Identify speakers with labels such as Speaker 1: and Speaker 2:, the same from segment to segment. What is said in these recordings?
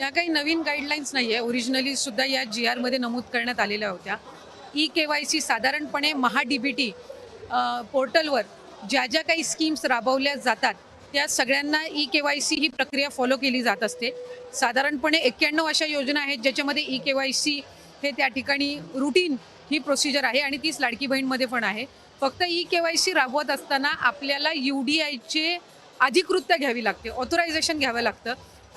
Speaker 1: या काही नवीन गाईडलाईन्स नाही आहे ओरिजिनली सुद्धा या जी आरमध्ये नमूद करण्यात आलेल्या होत्या. ई के वाय सी साधारणपणे महा डी बी टी पोर्टलवर ज्या ज्या काही स्कीम्स राबवल्या जातात त्या सगळ्यांना ई के वाय सी ही प्रक्रिया फॉलो केली जात असते. साधारणपणे एक्क्याण्णव अशा योजना आहेत ज्याच्यामध्ये ई के वाय सी हे त्या ठिकाणी रुटीन ही प्रोसिजर आहे आणि तीच लाडकी बहीणमध्ये पण आहे. फक्त ई के वाय सी राबवत असताना आपल्याला यू डी आयचे अधिकृतता घ्यावी लागते ऑथोरायझेशन घ्यावं लागतं.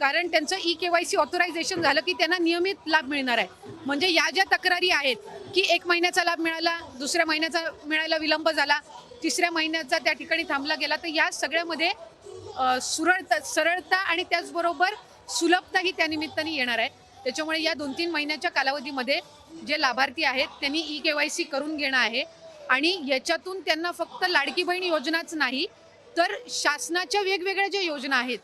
Speaker 1: कारण त्यांचं E K Y C authorization झालं की त्यांना नियमित लाभ मिळणार आहे. म्हणजे या ज्या तक्रारी आहेत की एक महिन्याचा लाभ मिळाला दुसऱ्या महिन्याचा मिळायला विलंब झाला तिसऱ्या महिन्याचा त्या ठिकाणी थांबला गेला तर या सगळ्यामध्ये सुरळता सरळता आणि त्याचबरोबर सुलभता ही त्या निमित्ताने येणार आहे. त्याच्यामुळे या दोन तीन महिन्याच्या कालावधीमध्ये जे लाभार्थी आहेत त्यांनी ई के वाय सी करून घेणं आहे आणि याच्यातून त्यांना फक्त लाडकी बहीण योजनाच नाही तर शासनाच्या वेगवेगळ्या ज्या योजना आहेत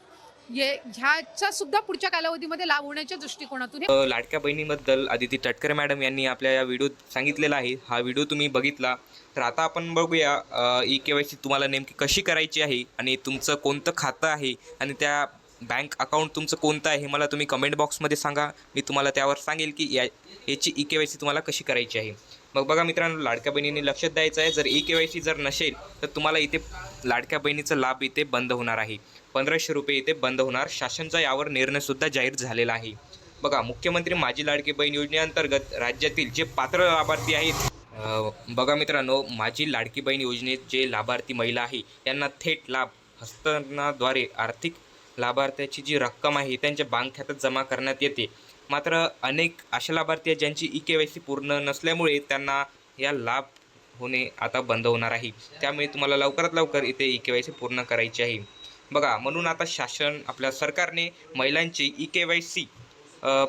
Speaker 1: सुद्धा पुढच्या कालावधीमध्ये लाभ होण्याच्या दृष्टिकोनातून
Speaker 2: लाडक्या बहिणीबद्दल आदिती तटकरे मॅडम यांनी आपल्या या व्हिडिओत सांगितलेला आहे. हा व्हिडिओ तुम्ही बघितला. तर आता आपण बघूया ई के वाय सी तुम्हाला नेमकी कशी करायची आहे आणि तुमचं कोणतं खातं आहे आणि त्या बँक अकाउंट तुमचं कोणतं आहे हे मला तुम्ही कमेंट बॉक्समध्ये सांगा. मी तुम्हाला त्यावर सांगेल की या याची ई के वाय सी तुम्हाला कशी करायची आहे. मग बघा मित्रांनो लाडक्या बहिणींनी लक्षात द्यायचं आहे. जर ई के वाय सी जर नसेल तर तुम्हाला इथे लाडक्या बहिणीचा लाभ इथे बंद होणार आहे. पंधराशे रुपये इथे बंद होणार. शासनचा यावर निर्णयसुद्धा जाहीर झालेला आहे. बघा मुख्यमंत्री माझी लाडकी बहीण योजनेअंतर्गत राज्यातील जे पात्र लाभार्थी आहेत बघा मित्रांनो माझी लाडकी बहीण योजनेत जे लाभार्थी महिला आहे त्यांना थेट लाभ हस्तांतरणाद्वारे आर्थिक लाभार्थ्याची जी रक्कम आहे त्यांच्या बँक खात्यात जमा करण्यात येते. मात्र अनेक अशा लाभार्थी आहेत ज्यांची ई के वाय सी पूर्ण नसल्यामुळे त्यांना या लाभ होणे आता बंद होणार आहे. त्यामुळे तुम्हाला लवकरात लवकर इथे ई के वाय सी पूर्ण करायची आहे. बघा म्हणून आता शासन आपल्या सरकारने महिलांची ई के वाय सी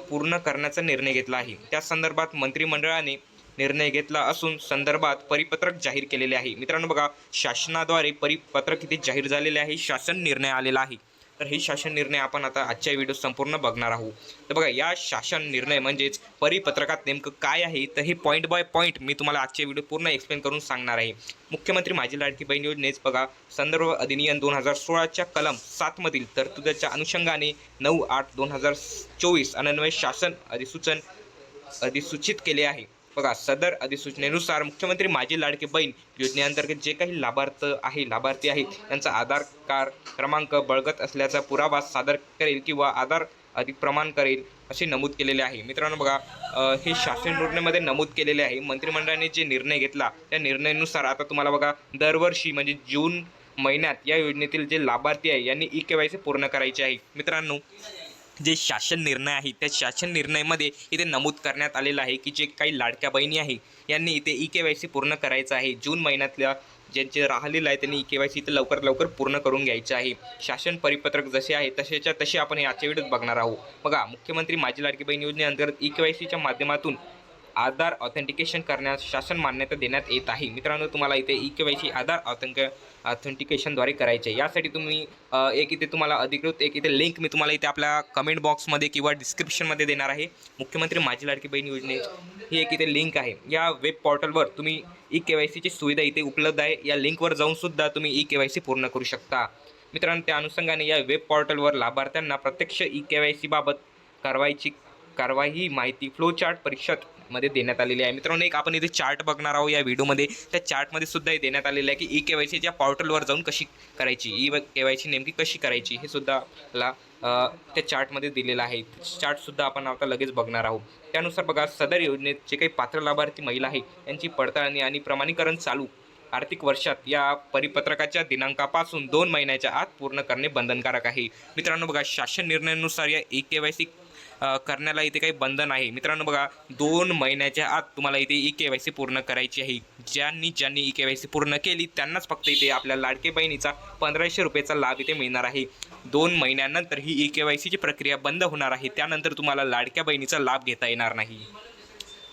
Speaker 2: पूर्ण करण्याचा निर्णय घेतला आहे. त्या संदर्भात मंत्रिमंडळाने निर्णय घेतला असून संदर्भात परिपत्रक जाहीर केलेले आहे. मित्रांनो बघा शासनाद्वारे परिपत्रक इथे जाहीर झालेले आहे शासन निर्णय आलेला आहे. तर हे शासन निर्णय आपण आता आजच्या व्हिडिओ संपूर्ण बघणार आहोत. तर बघा या शासन निर्णय म्हणजेच परिपत्रकात नेमकं काय आहे तर हे पॉईंट बाय पॉईंट मी तुम्हाला आजच्या व्हिडिओ पूर्ण एक्सप्लेन करून सांगणार आहे. मुख्यमंत्री माझी लाडकी बहीण योजनेच बघा संदर्भ अधिनियम दोन हजार सोळाच्या कलम सातमधील तरतुदाच्या अनुषंगाने नऊ आठ दोन हजार चोवीस अनन्वय शासन अधिसूचन अधिसूचित केले आहे. बघा सदर अधिसूचनेनुसार मुख्यमंत्री माझी लाडके बहीण योजनेअंतर्गत जे काही लाभार्थ आहे लाभार्थी आहेत त्यांचा आधार कार्ड क्रमांक बळगत असल्याचा पुरावा सादर करेल किंवा आधार अधिक प्रमाण करेल असे नमूद केलेले आहे. मित्रांनो बघा हे शासन निर्णयामध्ये नमूद केलेले आहे. मंत्रिमंडळाने जे निर्णय घेतला त्या निर्णयानुसार आता तुम्हाला बघा दरवर्षी म्हणजे जून महिन्यात या योजनेतील जे लाभार्थी आहे यांनी ई के वाय सी पूर्ण करायचे आहे. मित्रांनो जे शासन निर्णय आहे त्या शासन निर्णयामध्ये इथे नमूद करण्यात आलेलं आहे की जे काही लाडक्या बहिणी आहे यांनी इथे ई के वाय सी पूर्ण करायचं आहे. जून महिन्यातल्या ज्यांचे राहिलेलं आहे त्यांनी ई के वाय सी इथे लवकर लवकर पूर्ण करून घ्यायचं आहे. शासन परिपत्रक जसे आहे तसेच्या तसे आपण याच्या आजच्या बघणार आहोत. बघा मुख्यमंत्री माझी लाडकी बहीण योजनेअंतर्गत ई के वाय सीच्या माध्यमातून आधार ऑथेंटिकेशन करण्यास शासन मान्यता देण्यात येत आहे. मित्रांनो तुम्हाला इथे E K Y C Aadhaar ऑथेंक ऑथेंटिकेशनद्वारे करायचे यासाठी तुम्ही एक इथे तुम्हाला अधिकृत एक इथे लिंक मी तुम्हाला इथे आपल्या कमेंट बॉक्समध्ये किंवा डिस्क्रिप्शनमध्ये देणार आहे. मुख्यमंत्री माझी लाडकी बहीण योजने ही एक इथे लिंक आहे. या वेब पोर्टलवर तुम्ही ई के वाय सीची सुविधा इथे उपलब्ध आहे. या लिंकवर जाऊनसुद्धा तुम्ही ई के वाय सी पूर्ण करू शकता. मित्रांनो त्या अनुषंगाने या वेब पोर्टलवर लाभार्थ्यांना प्रत्यक्ष ई के वाय सीबाबत कारवाईची कारवाई ही माहिती फ्लो चार्ट परीक्षेत मध्ये देण्यात आलेली आहे. मित्रांनो एक आपण इथे चार्ट बघणार आहोत या व्हिडिओमध्ये त्या चार्टमध्ये सुद्धा हे देण्यात आलेलं आहे की ई के वाय सीच्या पोर्टलवर जाऊन कशी करायची ई के वाय सी नेमकी कशी करायची हे सुद्धा आपला त्या चार्टमध्ये दिलेलं आहे. चार्टसुद्धा आपण आता लगेच बघणार आहोत. त्यानुसार बघा सदर योजनेत जे काही पात्र लाभार्थी महिला आहे यांची पडताळणी आणि प्रमाणीकरण चालू आर्थिक वर्षात या परिपत्रकाच्या दिनांकापासून दोन महिन्याच्या आत पूर्ण करणे बंधनकारक आहे. मित्रांनो बघा शासन निर्णयानुसार या ई के वाय सी करण्याला इथे काही बंधन आहे. मित्रांनो बघा दोन महिन्याच्या आत तुम्हाला इथे ई के वाय सी पूर्ण करायची आहे. ज्यांनी ज्यांनी ई के वाय सी पूर्ण केली त्यांनाच फक्त इथे आपल्या लाडके बहिणीचा पंधराशे रुपयेचा लाभ इथे मिळणार आहे. दोन महिन्यानंतर ही ई के वाय सीची प्रक्रिया बंद होणार आहे. त्यानंतर तुम्हाला लाडक्या बहिणीचा लाभ घेता येणार नाही.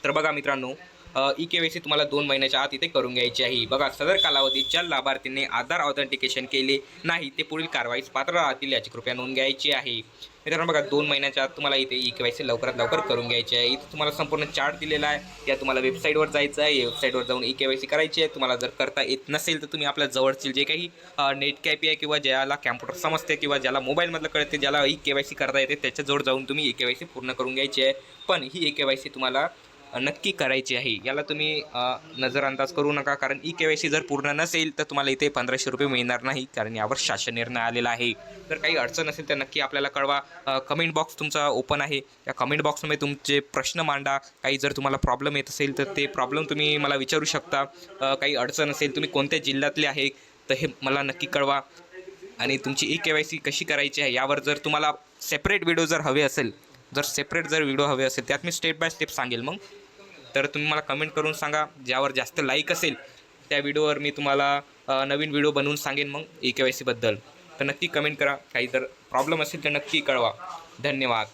Speaker 2: तर बघा मित्रांनो ई के वाय सी तुम्हाला दोन महिन्याच्या आत इथे करून घ्यायची आहे. बघा सदर कालावधीत ज्या लाभार्थींनी आधार ऑथेंटिकेशन केले नाही ते पुढील कारवाईस पात्र राहतील याची कृपया नोंद घ्यायची आहे. मित्रांनो बघा दोन महिन्याच्या आत तुम्हाला इथे ई के वाय सी लवकरात लवकर करून घ्यायची आहे. इथे तुम्हाला संपूर्ण चार्ट दिलेला आहे. या तुम्हाला वेबसाईटवर जायचं आहे. वेबसाईटवर जाऊन ई के वाय सी करायची आहे. तुम्हाला जर करता येत नसेल तर तुम्ही आपल्या जवळचे जे काही नेट कॅपी आहे किंवा ज्याला कॅम्प्युटर समजते किंवा ज्याला मोबाईलमधलं कळते ज्याला ई के वाय सी करता येते त्याच्याजवळ जाऊन तुम्ही ई के वाय सी पूर्ण करून घ्यायची आहे. पण ही ई के वाय सी तुम्हाला नक्की करायची आहे. याला तुम्ही नजरअंदाज करू नका. कारण ई के वाय सी जर पूर्ण नसेल तर तुम्हाला इथे पंधराशे रुपये मिळणार नाही. कारण यावर शासन निर्णय आलेला आहे. जर काही अडचण असेल तर नक्की आपल्याला कळवा. कमेंट बॉक्स तुमचा ओपन आहे. या कमेंट बॉक्समध्ये तुमचे प्रश्न मांडा. काही जर तुम्हाला प्रॉब्लेम येत असेल तर ते प्रॉब्लेम तुम्ही मला विचारू शकता. काही अडचण असेल तुम्ही कोणत्या जिल्ह्यातले आहे तर हे मला नक्की कळवा. आणि तुमची ई के वाय सी कशी करायची आहे यावर जर तुम्हाला सेपरेट व्हिडिओ जर हवे असेल जर सेपरेट जर व्हिडिओ हवे असेल त्यात मी स्टेप बाय स्टेप सांगेल. मग तर तुम्ही मला कमेंट करून सांगा ज्यावर जास्त लाईक असेल त्या व्हिडिओवर मी तुम्हाला नवीन व्हिडिओ बनवून सांगेन मग ए के वाय सीबद्दल तर नक्की कमेंट करा. काही जर प्रॉब्लेम असेल तर नक्की कळवा. धन्यवाद.